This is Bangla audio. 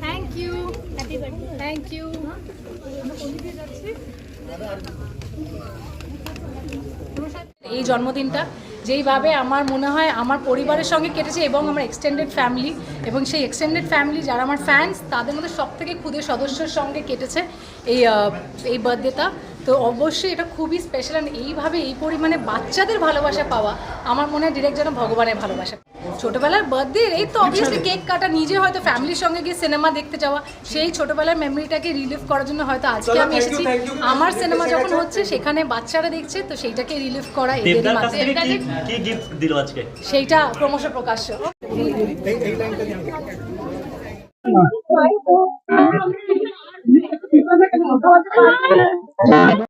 থ্যাংক ইউ থ্যাংক ইউ এই জন্মদিনটা যেইভাবে আমার মনে হয় আমার পরিবারের সঙ্গে কেটেছে এবং আমার এক্সটেন্ডেড ফ্যামিলি এবং সেই এক্সটেন্ডেড ফ্যামিলি যারা আমার ফ্যান্স তাদের মধ্যে সব থেকে ক্ষুদে সদস্যের সঙ্গে কেটেছে এই এই বার্থডেটা তো অবশ্যই এটা খুবই স্পেশাল অ্যান্ড এইভাবে এই পরিমাণে বাচ্চাদের ভালোবাসা পাওয়া আমার মনে হয় ডিরেক্ট যেন ভগবানের ভালোবাসা। ছোটবেলার বার্থডে এই তো অবভিয়াসলি কেক কাটা নিজে হয়তো ফ্যামিলির সঙ্গে গিয়ে সিনেমা দেখতে যাওয়া সেই ছোটবেলার মেমরিটাকে রিলিভ করার জন্য হয়তো আজকে আমি এসেছি। আমার সিনেমা যখন হচ্ছে সেখানে বাচ্চারা দেখছে তো সেইটাকে রিলিভ করা এদের দেবদার কাছ থেকে মাধ্যমে কি কি গিফট দিল আজকে? সেইটা ক্রমশ প্রকাশ্য। Bye.